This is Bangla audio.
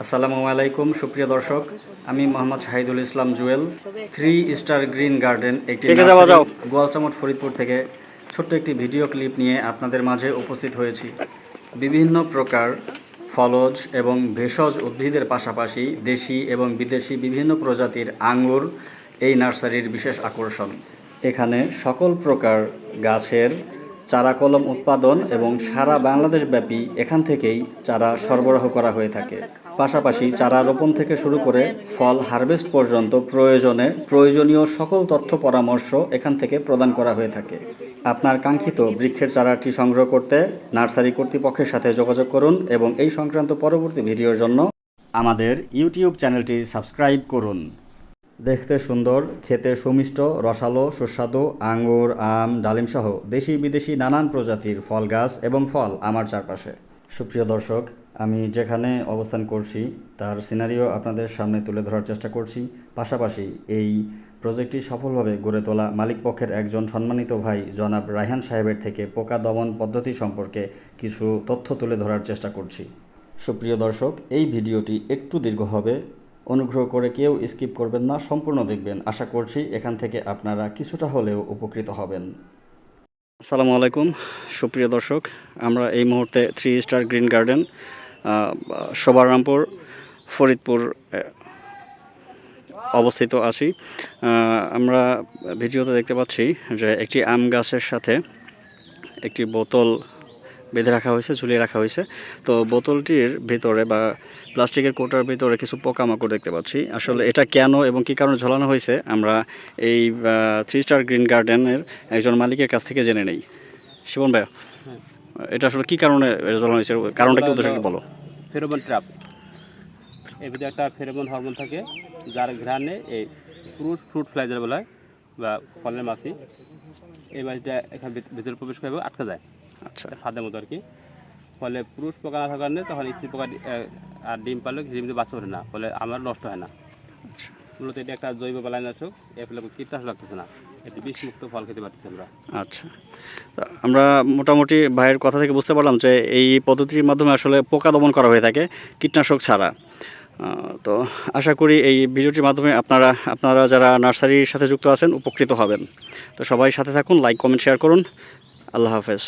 আসসালামু আলাইকুম সুপ্রিয় দর্শক। আমি Mohammad Shahidul Islam Jewel three star green garden একটি গোয়ালচামট ফরিদপুর থেকে ছোট্ট একটি ভিডিও ক্লিপ নিয়ে আপনাদের মাঝে উপস্থিত হয়েছি। বিভিন্ন প্রকার ফলজ এবং ভেষজ উদ্ভিদের পাশাপাশি দেশি এবং বিদেশি বিভিন্ন প্রজাতির আঙ্গুর এই নার্সারির বিশেষ আকর্ষণ। এখানে সকল প্রকার গাছের চারা কলম উৎপাদন এবং সারা বাংলাদেশ ব্যাপী এখান থেকেই চারা সরবরাহ করা হয়ে থাকে। পাশাপাশি চারা রোপণ থেকে শুরু করে ফল হারভেস্ট পর্যন্ত প্রয়োজনে প্রয়োজনীয় সকল তথ্য পরামর্শ এখান থেকে প্রদান করা হয়ে থাকে। আপনার কাঙ্ক্ষিত বৃক্ষের চারাটি সংগ্রহ করতে নার্সারি কর্তৃপক্ষের সাথে যোগাযোগ করুন এবং এই সংক্রান্ত পরবর্তী ভিডিওর জন্য আমাদের ইউটিউব চ্যানেলটি সাবস্ক্রাইব করুন। দেখতে সুন্দর, খেতে সুমিষ্ট, রসালো, সুস্বাদু আঙ্গুর, আম, ডালিমসহ দেশি বিদেশি নানান প্রজাতির ফল গাছ এবং ফল আমার চারপাশে। সুপ্রিয় দর্শক আমি যেখানে অবস্থান করছি, তার সিনারিও আপনাদের সামনে তুলে ধরার চেষ্টা করছি। পাশাপাশি এই প্রজেক্টটি সফলভাবে গড়ে তোলা মালিকপক্ষের একজন সম্মানিত ভাই, জনাব রায়হান সাহেবের থেকে পোকা দমন পদ্ধতি সম্পর্কে কিছু তথ্য তুলে ধরার চেষ্টা করছি। সুপ্রিয় দর্শক, এই ভিডিওটি একটু দীর্ঘ হবে। অনুগ্রহ করে কেউ স্কিপ করবেন না, সম্পূর্ণ দেখবেন। আশা করছি এখান থেকে আপনারা কিছুটা হলেও উপকৃত হবেন। আসসালামু আলাইকুম। সুপ্রিয় দর্শক, আমরা এই মুহূর্তে three star green garden Shobharampur, Faridpur অবস্থিত আছি। আমরা ভিডিওতে দেখতে পাচ্ছি যে একটি আম গাছের সাথে একটি বোতল বেঁধে রাখা হয়েছে, ঝুলিয়ে রাখা হয়েছে। তো বোতলটির ভিতরে বা প্লাস্টিকের কোটার ভিতরে কিছু পোকামাকড় দেখতে পাচ্ছি। আসলে এটা কেন এবং কী কারণে ঝোলানো হয়েছে, আমরা এই থ্রি স্টার গ্রিন গার্ডেনের একজন মালিকের কাছ থেকে জেনে নেই। শিবন ভাই এটা আসলে কি কারণে ঝোলানো হয়েছে? কারণটা কি উদ্দেশ্য বলো। Pheromone trap. এর ভিতরে একটা ফেরোমন হরমোন থাকে যার ঘ্রাণে এই ফ্রুট ফ্রুট ফ্লাই যেটা বলা হয় বা ফলের মাছি। এই মাছটা এখানে ভিত- ভিতরে প্রবেশ করে আটকা যায়। আচ্ছা। ফাঁদের মতো আর কি ফলে পুরুষ পোকা না থাকার কারণে তখন স্ত্রী পোকা আর ডিম পারলে ডিম বাচ্চা ওঠে না। ফলে আমার নষ্ট হয় না। মূলত এটা একটা জৈব বালাইনাশক। এর ফলে কীটনাশক লাগতেছে না। এতে বিষমুক্ত ফল খেতে পারতেছি আমরা। আচ্ছা। আমরা মোটামুটি ভাইয়ের কথা থেকে বুঝতে পারলাম যে এই পদ্ধতির মাধ্যমে আসলে পোকা দমন করা হয়ে থাকে কীটনাশক ছাড়া। তো আশা করি এই ভিডিওটির মাধ্যমে আপনারা আপনারা যারা নার্সারির সাথে যুক্ত আছেন, উপকৃত হবেন। তো সবাই সাথে থাকুন, লাইক, কমেন্ট, শেয়ার করুন। আল্লাহ হাফেজ।